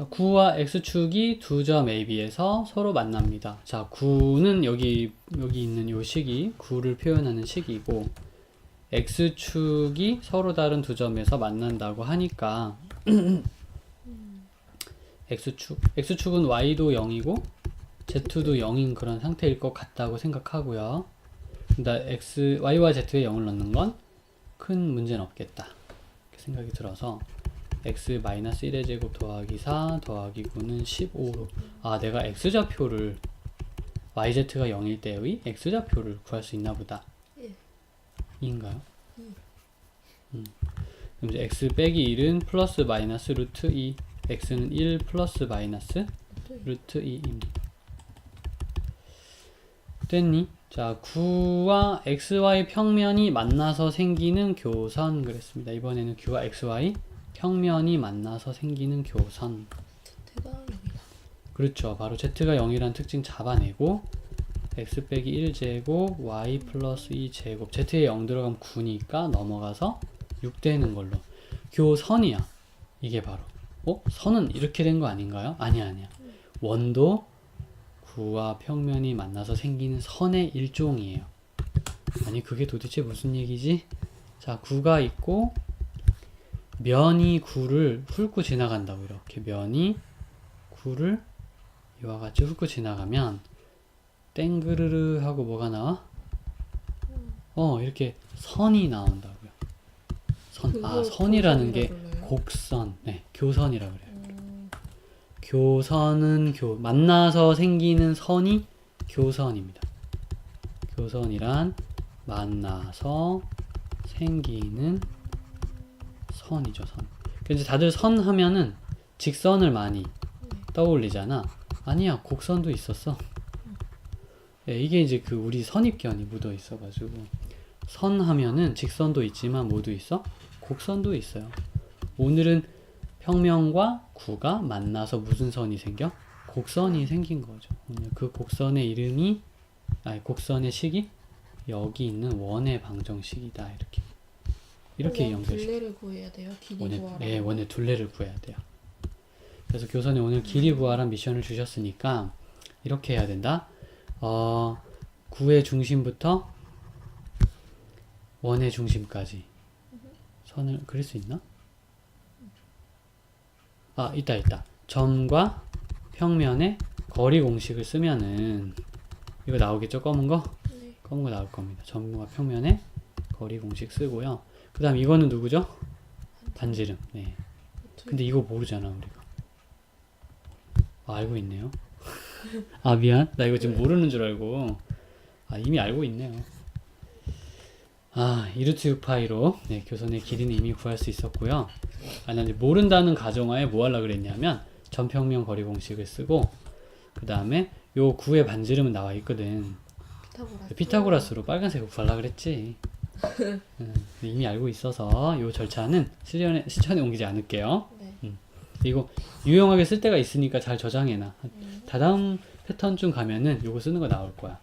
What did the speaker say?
자, 9와 x축이 두 점 AB에서 서로 만납니다. 자, 9는 여기 여기 있는 요 식이 9를 표현하는 식이고 x축이 서로 다른 두 점에서 만난다고 하니까 x축 x축은 y도 0이고 z도 0인 그런 상태일 것 같다고 생각하고요. 근데 x y와 z에 0을 넣는 건 큰 문제는 없겠다. 생각이 들어서 x 마이너스 1의 제곱 더하기 4 더하기 9는 15로 아 내가 x좌표를 yz가 0일 때의 x좌표를 구할 수 있나 보다 예. 인가요? 음. 그럼 이제 x 빼기 1은 플러스 마이너스 루트 2 x는 1 플러스 마이너스 루트 2입니다 됐니? 자 9와 xy 평면이 만나서 생기는 교선 그랬습니다 이번에는 9와 xy 평면이 만나서 생기는 교선 Z가 0이다. 그렇죠. 바로 z가 0이라는 특징 잡아내고 x 빼기 1 제곱 y 플러스 2 제곱 z에 0 들어가면 9니까 넘어가서 6 되는 걸로 교선이야. 이게 바로 어? 선은 이렇게 된 거 아닌가요? 아니야 아니야. 원도 9와 평면이 만나서 생기는 선의 일종이에요. 아니 그게 도대체 무슨 얘기지? 자 9가 있고 면이 9를 훑고 지나간다고 이렇게 면이 9를 이와 같이 훑고 지나가면 땡그르르 하고 뭐가 나와? 어 이렇게 선이 나온다고요. 선, 아 선이라는 게? 곡선, 네 교선이라 그래요. 음, 교선은 교 만나서 생기는 선이 교선입니다. 교선이란 만나서 생기는 선이죠 선. 그래서 다들 선 하면은 직선을 많이 떠올리잖아. 아니야 곡선도 있었어. 예, 이게 이제 그 우리 선입견이 묻어 있어가지고 선 하면은 직선도 있지만 모두 있어 곡선도 있어요. 오늘은 평면과 구가 만나서 무슨 선이 생겨? 곡선이 생긴 거죠. 그 곡선의 이름이 아니 곡선의 식이 여기 있는 원의 방정식이다 이렇게 이렇게 원 연결시. 둘레를 구해야 돼요. 길이 원의 구하라. 네, 원의 둘레를 구해야 돼요. 그래서 교선에 오늘 길이 구하란 미션을 주셨으니까 이렇게 해야 된다. 어, 구의 중심부터 원의 중심까지 선을 그릴 수 있나? 아, 있다, 있다. 점과 평면의 거리 공식을 쓰면은 이거 나오겠죠? 검은 거? 네. 검은 거 나올 겁니다. 점과 평면의 거리 공식 쓰고요. 그 다음 이거는 누구죠? 반지름. 네. 근데 이거 모르잖아 우리가. 아, 알고 있네요. 아 미안. 나 이거 지금 모르는 줄 알고. 아 이미 알고 있네요. 아 이루트 6파이로 네, 교선의 길이는 이미 구할 수 있었고요. 아, 난 이제 모른다는 가정하에 뭐 하려 그랬냐면 전평면 거리 공식을 쓰고 그 다음에 요 구의 반지름은 나와 있거든. 피타고라스. 피타고라스로 빨간색을 구하려 그랬지. 음, 이미 알고 있어서 이 절차는 실현에, 실천에 옮기지 않을게요. 네. 이거 유용하게 쓸 때가 있으니까 잘 저장해놔. 음. 다다음 패턴 좀 가면은 이거 쓰는 거 나올 거야.